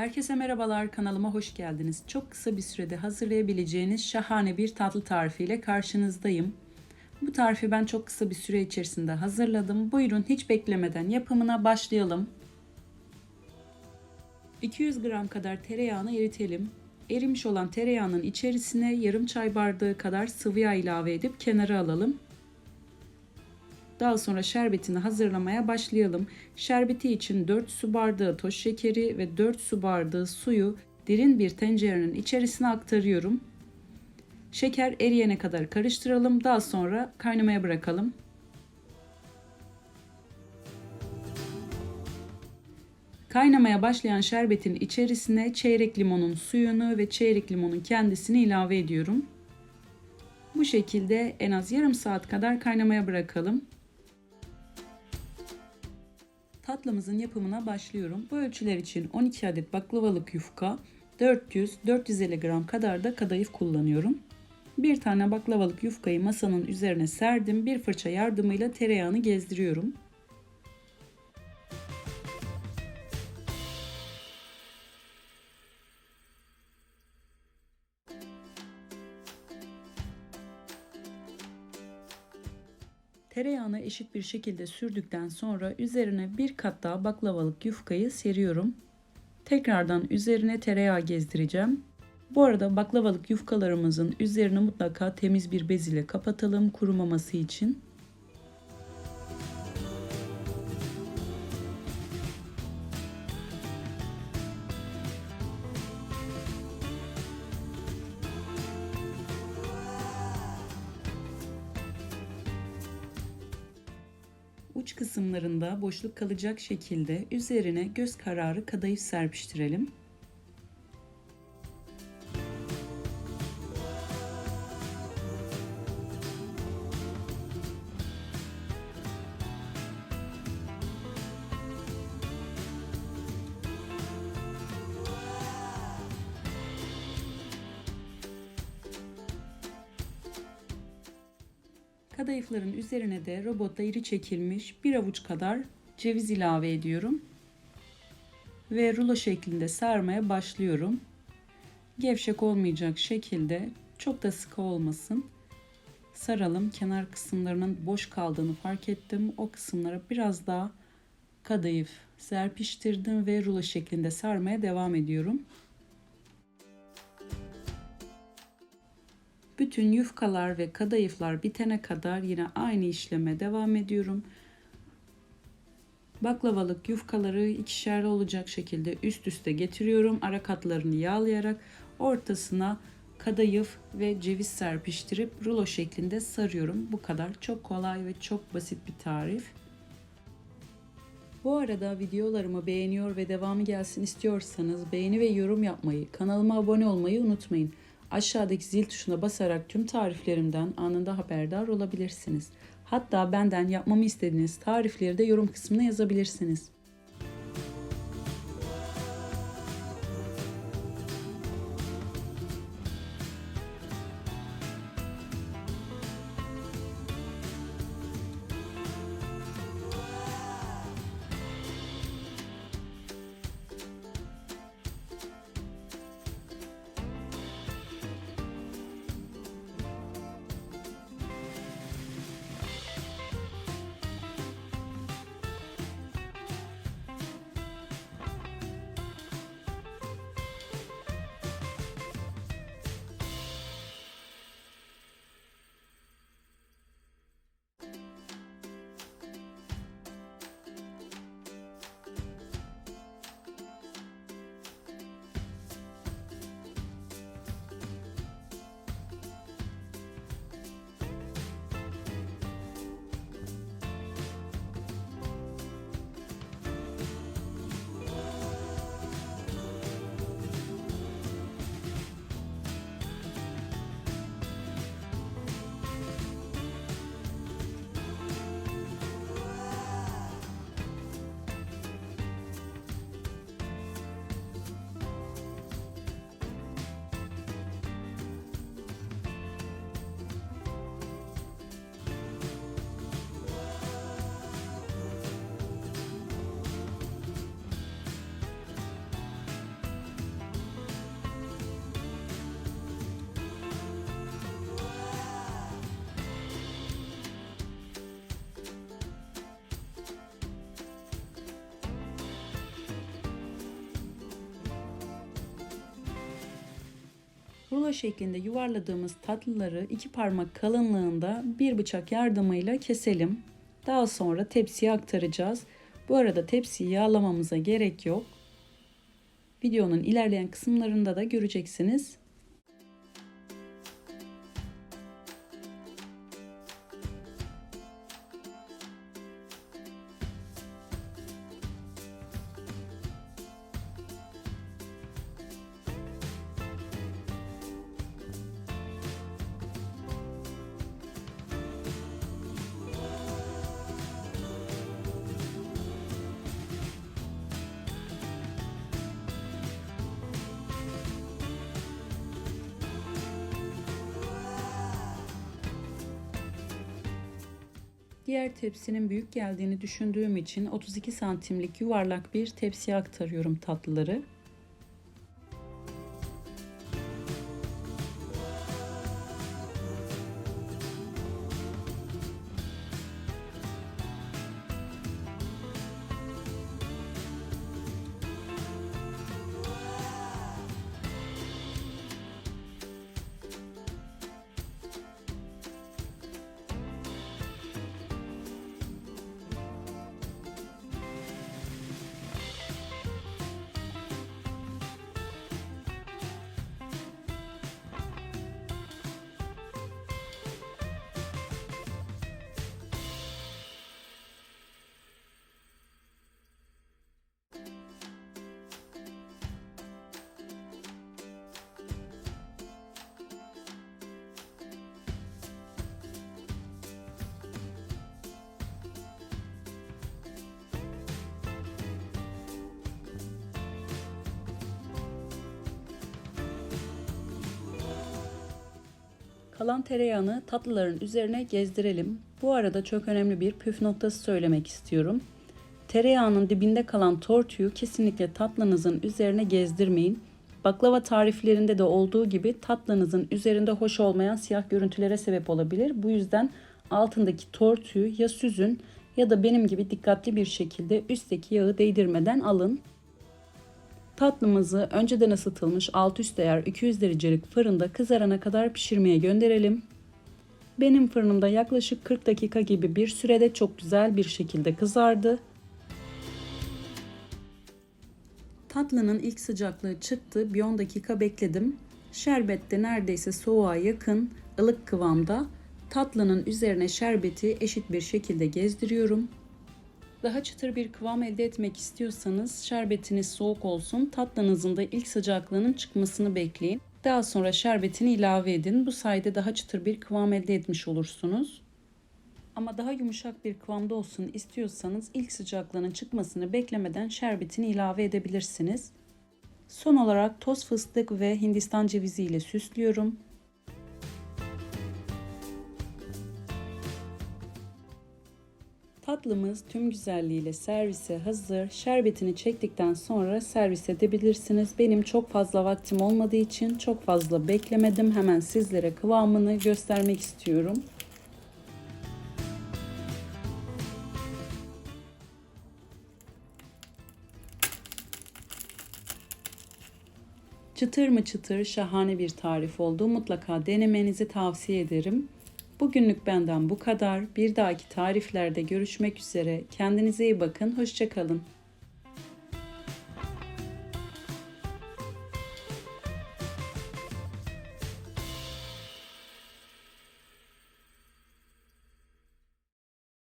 Herkese merhabalar kanalıma hoş geldiniz. Çok kısa bir sürede hazırlayabileceğiniz şahane bir tatlı tarifiyle karşınızdayım. Bu tarifi ben çok kısa bir süre içerisinde hazırladım. Buyurun hiç beklemeden yapımına başlayalım. 200 gram kadar tereyağını eritelim. Erimiş olan tereyağının içerisine yarım çay bardağı kadar sıvı yağ ilave edip kenara alalım. Daha sonra şerbetini hazırlamaya başlayalım. Şerbeti için 4 su bardağı toz şekeri ve 4 su bardağı suyu derin bir tencerenin içerisine aktarıyorum. Şeker eriyene kadar karıştıralım. Daha sonra kaynamaya bırakalım. Kaynamaya başlayan şerbetin içerisine çeyrek limonun suyunu ve çeyrek limonun kendisini ilave ediyorum. Bu şekilde en az yarım saat kadar kaynamaya bırakalım. Tatlımızın yapımına başlıyorum. Bu ölçüler için 12 adet baklavalık yufka, 400-450 gram kadar da kadayıf kullanıyorum. Bir tane baklavalık yufkayı masanın üzerine serdim. Bir fırça yardımıyla tereyağını gezdiriyorum. Tereyağını eşit bir şekilde sürdükten sonra üzerine bir kat daha baklavalık yufkayı seriyorum. Tekrardan üzerine tereyağı gezdireceğim. Bu arada baklavalık yufkalarımızın üzerini mutlaka temiz bir bez ile kapatalım kurumaması için. Kısımlarında boşluk kalacak şekilde üzerine göz kararı kadayıf serpiştirelim. Kadayıfların üzerine de robotta iri çekilmiş bir avuç kadar ceviz ilave ediyorum. Ve rulo şeklinde sarmaya başlıyorum. Gevşek olmayacak şekilde çok da sıkı olmasın. Saralım. Kenar kısımlarının boş kaldığını fark ettim. O kısımlara biraz daha kadayıf serpiştirdim ve rulo şeklinde sarmaya devam ediyorum. Bütün yufkalar ve kadayıflar bitene kadar yine aynı işleme devam ediyorum. Baklavalık yufkaları ikişerli olacak şekilde üst üste getiriyorum. Ara katlarını yağlayarak ortasına kadayıf ve ceviz serpiştirip rulo şeklinde sarıyorum. Bu kadar. Çok kolay ve çok basit bir tarif. Bu arada videolarımı beğeniyor ve devamı gelsin istiyorsanız beğeni ve yorum yapmayı, kanalıma abone olmayı unutmayın. Aşağıdaki zil tuşuna basarak tüm tariflerimden anında haberdar olabilirsiniz. Hatta benden yapmamı istediğiniz tarifleri de yorum kısmına yazabilirsiniz. Rulo şeklinde yuvarladığımız tatlıları iki parmak kalınlığında bir bıçak yardımıyla keselim. Daha sonra tepsiye aktaracağız. Bu arada tepsiyi yağlamamıza gerek yok. Videonun ilerleyen kısımlarında da göreceksiniz. Diğer tepsinin büyük geldiğini düşündüğüm için 32 santimlik yuvarlak bir tepsiye aktarıyorum tatlıları. Kalan tereyağını tatlıların üzerine gezdirelim. Bu arada çok önemli bir püf noktası söylemek istiyorum. Tereyağının dibinde kalan tortuyu kesinlikle tatlınızın üzerine gezdirmeyin. Baklava tariflerinde de olduğu gibi tatlınızın üzerinde hoş olmayan siyah görüntülere sebep olabilir. Bu yüzden altındaki tortuyu ya süzün ya da benim gibi dikkatli bir şekilde üstteki yağı değdirmeden alın. Tatlımızı önceden ısıtılmış alt üst değer 200 derecelik fırında kızarana kadar pişirmeye gönderelim. Benim fırınımda yaklaşık 40 dakika gibi bir sürede çok güzel bir şekilde kızardı. Tatlının ilk sıcaklığı çıktı. Bir 10 dakika bekledim. Şerbet de neredeyse soğuğa yakın, ılık kıvamda. Tatlının üzerine şerbeti eşit bir şekilde gezdiriyorum. Daha çıtır bir kıvam elde etmek istiyorsanız şerbetiniz soğuk olsun. Tatlınızın da ilk sıcaklığının çıkmasını bekleyin. Daha sonra şerbetini ilave edin. Bu sayede daha çıtır bir kıvam elde etmiş olursunuz. Ama daha yumuşak bir kıvamda olsun istiyorsanız ilk sıcaklığının çıkmasını beklemeden şerbetini ilave edebilirsiniz. Son olarak toz fıstık ve hindistan cevizi ile süslüyorum. Tatlımız tüm güzelliğiyle servise hazır. Şerbetini çektikten sonra servis edebilirsiniz. Benim çok fazla vaktim olmadığı için çok fazla beklemedim. Hemen sizlere kıvamını göstermek istiyorum. Çıtır mı çıtır şahane bir tarif oldu. Mutlaka denemenizi tavsiye ederim. Bugünlük benden bu kadar. Bir dahaki tariflerde görüşmek üzere. Kendinize iyi bakın. Hoşçakalın.